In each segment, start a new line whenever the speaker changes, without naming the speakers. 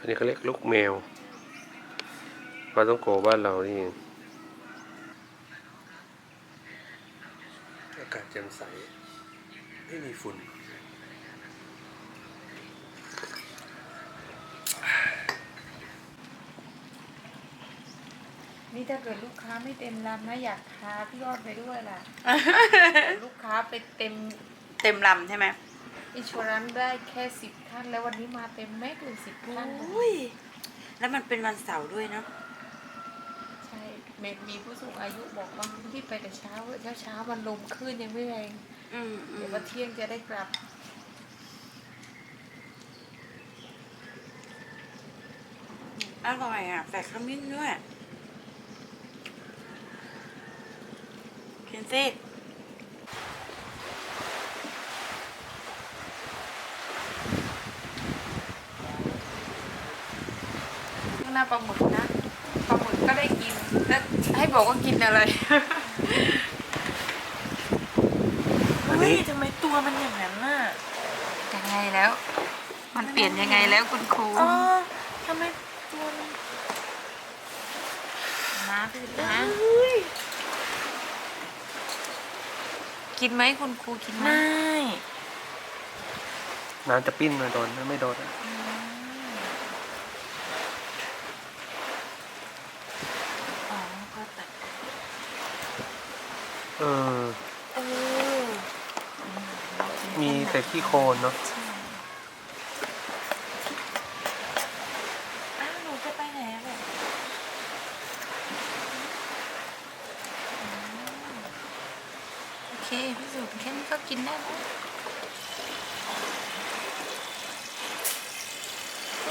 อันนี้เขาเรียกลูกแมวปลาต้องโกบ้านเรานี่เองอากาศแจ่มใส ไม่มีฝุ่น
นี่ถ้าเกิดลูกค้าไม่เต็มลำนะอยากพาพี่ยอดไปด้วยล่ะ ลูกค้าไปเต็ม
เต็มลำใช่ไหม
อินช r รันได้แค่สิบท่าน แล้ววันนี้มาเต็มแม็กเลยสิบท่าน
อุ้ยแล้วมันเป็นวันเสาร์ด้วยเนาะ
ใช่เมดมีผู้สูงอายุบอกว่าที่ไปแต่เช้าเช้าเช้าๆมันลมขึ้นยังไม่แรง
อืมอื
เดี๋ย
ม
วว่าเที่ยงจะได้กลับ
อร่อยอะแฝกขมิ้นด้วยเคนซิ
ข้าง หน้าปลาหมึกนะปลาหมึกก็ได้กินแล้วให้บอกว่ากินอะไร
อันนี้
เฮ้ยทำไมตัวมันอย่างนั้นน่ะ
ยังไงแล้ว มันเปลี่ยนยังไงแล้วคุณครู
อ๋อทำไมตัวมัน
นะพี่นะ
เฮ้ย
กินไหมคุณครูกินไหม
ไม่
น้ำจะปิ้นมาโดนไม่โดนอะ
อ๋อก็แต่
เออ
เออ
มีแต่ขี้โคลนเนาะ
ใช่อ้าวหนูจะไปไหนอะแบบ
โอเคพี่สุแค่นี้ก็กินได้แล้ว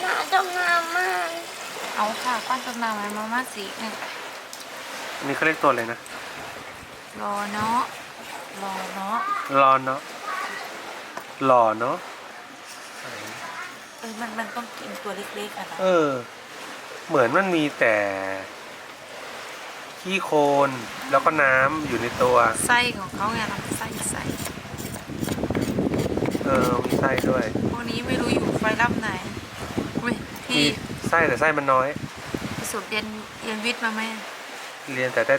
น่าจะงามมาก
เอาค่ะก้อนจำนำมาม่าสีหนึ่งไป
อันนี้เขาเรียกตัวอะไรนะ
รอเนาะ
รอเนาะ
รอนเนาะหล่อเนาะ
เออมันมันต้องกินตัวเล็กๆอะนะ
เออ เหมือนมันมีแต่ ขี้โคลนแล้วก็น้ำอยู่ในตัว
ไส้ของเขาไงเราไส้ใส่
เออมีไส้ด้วย
พวกนี้ไม่รู้อยู่ไฟรับไหนอุ้ย
มี
พี่
ไส้แต่ไส้มันน้อย
พี่สุเรียนเรียนวิทย์มาไหม
เรียนแต่ได้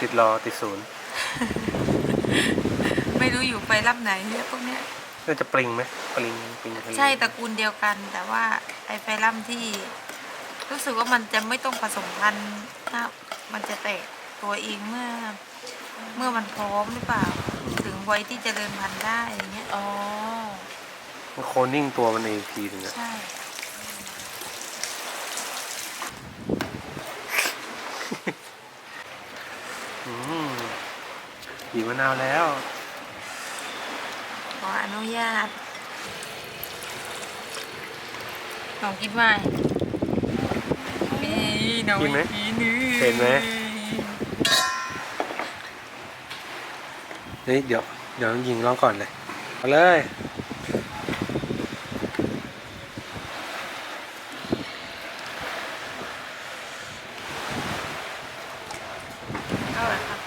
ติดรอติดศูนย์
ไม่รู้อยู่ไฟรับไหนเนี่ยพวกเนี้ย
น่าจะปริงไหมปริงปริงทะเล
ใช่ตระกูลเดียวกัน แต่ว่าไอไฟลัมที่ รู้สึกว่ามันจะไม่ต้องผสมพันธุ์ถ้ามันจะแตกตัวเองเมื่อ เมื่อมันพร้อมหรือเปล่า ถึงวัยที่จเจริญพันธุ์ได้อย่างเงี้ย
อ๋อ
มันโคลนนิ่งตัวมันเองอีกทีหนึงอะ
ใช่
บีบมะนาวแล้ว
ขออนุญาตน้องกินไหมนี่น้อง
กินไหม
กินนี่
เห็นไหมเฮ้ยเดี๋ยวเดี๋ยวยิงลองก่อนเลยเอาเลย
เอาละครับ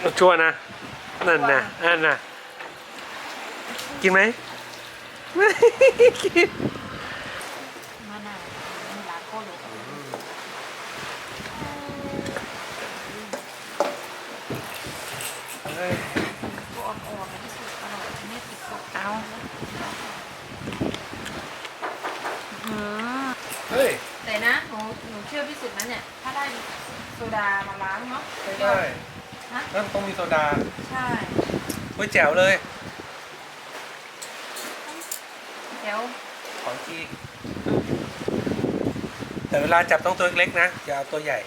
เอา ชัวร์นะ นั่นนะนั่นนะกินไหมไม่กิน
มะนาวมีร้านโคโล
เฮ้ย
ตัวอ่อนๆที่สุดอร่อยไม่ติดตกเอาอืม
เฮ้ย
แต่นะหนูหนูเชื่อพี่สุดนะเนี่ย ถ้าได้โซดามาล้างเนาะ
ไม่ได้
ฮะ
นั่นต้องมีโซดา
ใช่
เฮ้ยแจ๋วเลย
เดี๋ยว
ของจริงแต่เวลาจับต้องตัวเล็กๆนะอย่าเอาตัวใหญ่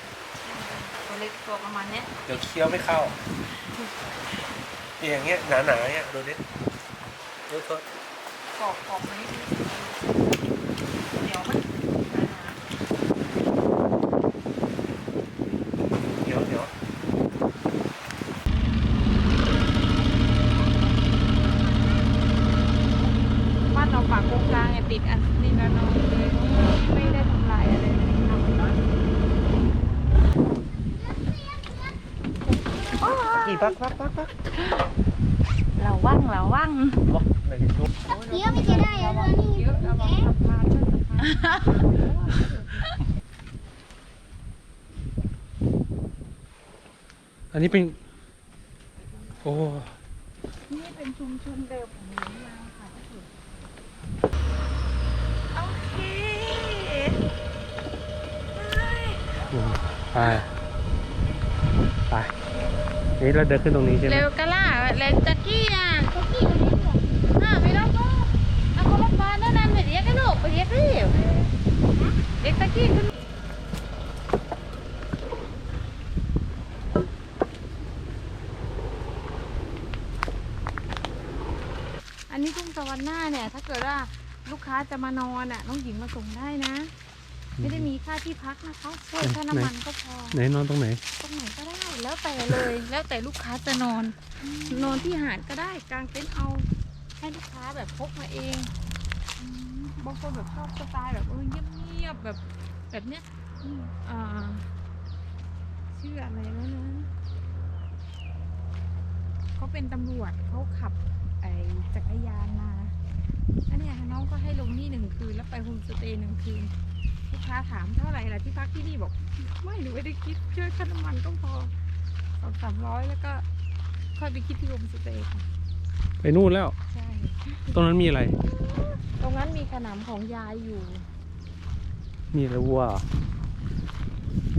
ตัวเล็กตัวประมาณเนี้ย
เดี๋ยวเคี้ยวไม่เข้านี่อย่างเงี้ยหนาๆเนี่ยดูดิดูโทษ
กรอบกรอบมานิดนึงเดี๋ยวมัน
เดี๋ยวเดี๋ยว
บ้านเราปากโกงกลางไงติดอันนี้นะน้องเลยไม่ได้ทำลายอะไรเลยทำ
กี่ พักพักพักพัก
เราว่างเราว่าง
บอกไหนลูก
Dia mesti dah ya lah ni.
เยอะระวังสะพานด้วยสะพาน
อันนี้เป็น โอ้
นี่เป็นชุมชนเดิมของนี้มาค่ะโอเค
อืมไปไป นี่เราเดินขึ้นตรงนี้ใช่ไหม
เร็วกะล่ะเร็วตะกี้อะตะกี้อะไม่ต้องก็เอาคนละบ้านนั่นนั่นไปเรียกกันลูกไปเรียกเร็วเรียกตะกี้ขึ้นอันนี้ทุ่งสวรรค์หน้าเนี่ย ถ้าเกิดว่าลูกค้าจะมานอนอะน้องหญิงมาส่งได้นะ ไม่ได้มีค่าที่พักนะคะช่วยค่าน้ำมันก็พอ
ไหนนอนตรงไหน
ตรงไหนก็ได้แล้วแต่เลย แล้วแต่ลูกค้าจะนอน นอนที่หาดก็ได้กางเต็นท์เอาให้ลูกค้าแบบพกมาเองอืมบางคนแบบชอบสไตล์แบบเออเงียบๆแบบแบบเนี้ยอืมอ่าชื่ออะไรแล้วนะเขาเป็นตำรวจเขาขับไอ้จักรยานมาอันเนี้ยน้องก็ให้ลงนี่หนึ่งคืนแล้วไปโฮมสเตย์หนึ่งคืน ลูกค้าถามเท่าไหร่ล่ะที่พักที่นี่บอก ไม่หนูไม่ได้คิดช่วยค่าน้ำมันก็พอสองสามร้อยแล้วก็ค่อยไปคิดที่โฮมสเตย์ค่ะ
ไปนู่นแล้ว
ใช่
ตรงนั้นมีอะไร
ตรงนั้นมีขนำของยายอยู่
มีอะไรวัวเหรอ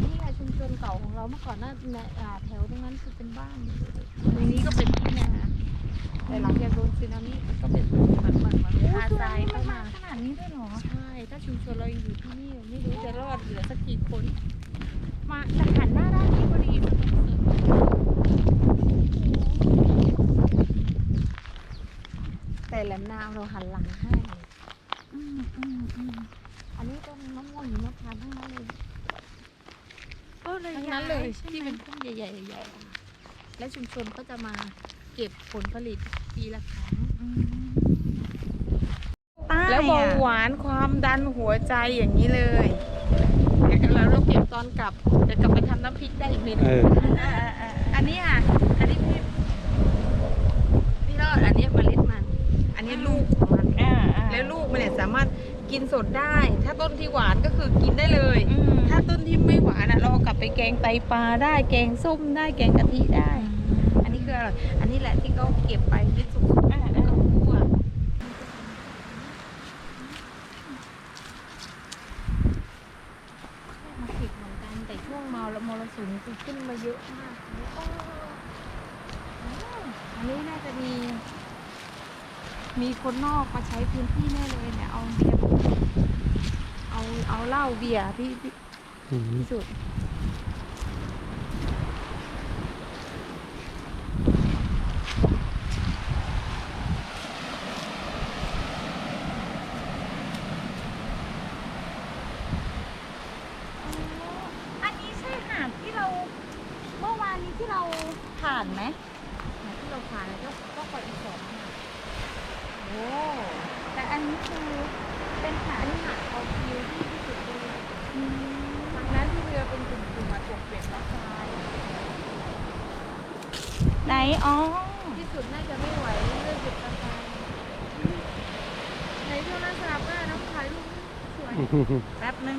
นี่ค่ะชุมชนเก่าของเราเมื่อก่อนน่ะในอ่าแถวตรงนั้นคือเป็นบ้านตรงนี้ก็เป็นที่นาแต่หลังจากโดนสึนามิก็เป็นเหมือนเหมือนเหมือนคาทรายเข้ามา
ขนาดนี้ด้วยเหรอ
ใช่ถ้า ชุมชนเรายังอยู่ที่นี่ไม่รู้จะรอดเหลือสักกี่คน มาแต่หันหน้าด้านนี้พอดีมันเป็นสุดแต่แหลมนาวเราหันหลังให้
อืมอืมอืม
อันนี้ต้นมะม่วงหิมพานต์ทั้งนั้นเลย
ก็เลย
ทั้ง
ย้า
นั้น
ย
เลย
ใช่
ที่
ไหม
เป็นพุ่มใหญ่ๆใหญ่ๆและชุมชนก็จะมาเก็บผลผลิตปีละครั้ง
อืม
แล้วเบาหวานความดันหัวใจอย่างนี้เลยเดี๋ยวเราต้องเก็บตอนกลับเดี๋ยวกลับไปทำน้ำพริกได้อีกเมนู
เออ
อ่าอ่าอ่า
อันนี้อะ อันนี้พี่พี่รอดอันนี้เมล็ดมัน อันนี้ลูกของมัน
อ่าอ่า
แล้วลูกมันเนี่ยสามารถกินสดได้ ถ้าต้นที่หวานก็คือกินได้เลย
อืม
ถ้าต้นที่ไม่หวานอะเราเอากลับไปแกงไตปลาได้แกงส้มได้แกงกะทิได้ อันนี้คืออร่อย อันนี้แหละที่เขาเก็บไปที่สุก
อ่า
แล้ว
อ่า
ก็คั่วมาเก็บเหมือนกันแต่ช่วงเมาแล้วมร สุมคือขึ้นมาเยอะมากอันนี้น่าจะมี มีคนนอกมาใช้พื้นที่แน่เลยเนี่ย เอาเบียร์เอาเอาเหล้าเบียร์ที่พี่สุด
อันนี้ใช่หาดที่เรา เมื่อวานนี้ที่เราผ่านไหม
หาที่เราผ่านแล้วก็ก็ไปอีกสองหาด
โอ้แต่อันนี้คือเป็นหา
อั
ด
นนี้หาดเขาคิวที่ที่สุดเลย
อืม
ทางนั้นที่เรือเป็นกลุ่มๆมาตกเปลี่ยนราคา
ไหน อ๋อ
ที่สุดน่าจะไม่ไหวเรื่องจุดราคาในโทรศัพท์อะน้องถ่ายรูปสวย
แป๊บนึง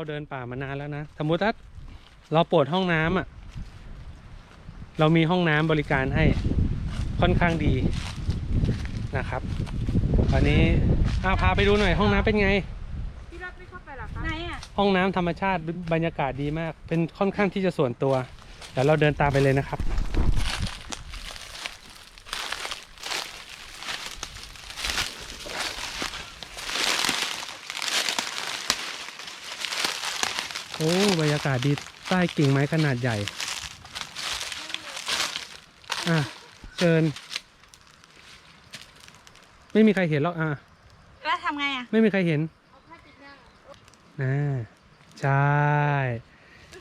เราเดินป่ามานานแล้วนะ สมมติถ้าเราปวดห้องน้ำอะ เรามีห้องน้ำบริการให้ค่อนข้างดีนะครับวันนี้อ้าวพาไปดูหน่อยห้องน้ำเป็นไง
พี่รัฐไม่เข้าไปหรอคะ
ไหนอะ
ห้องน้ำธรรมชาติบรรยากาศดีมาก เป็นค่อนข้างที่จะส่วนตัวเดี๋ยวเราเดินตามไปเลยนะครับ โอ้บรรยากาศดีใต้กิ่งไม้ขนาดใหญ่ อะเชิญ ไม่มีใครเห็นหรอกอะ
แล้วทำไงอะ
ไม่มีใครเห็นนะใช่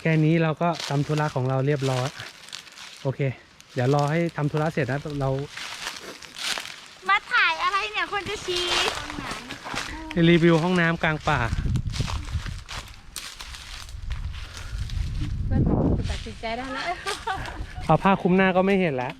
แค่นี้เราก็ทำธุระของเราเรียบร้อยอะโอเค เดี๋ยวรอให้ทำธุระเสร็จนะเรา
มาถ่ายอะไรเนี่ยคนจะชี้
รีวิวห้องน้ำกลางป่า
เพื่อนบอกตัดสิน ใจได้แล้ว
เอาผ้าคลุมหน้าก็ไม่เห็นแล้ว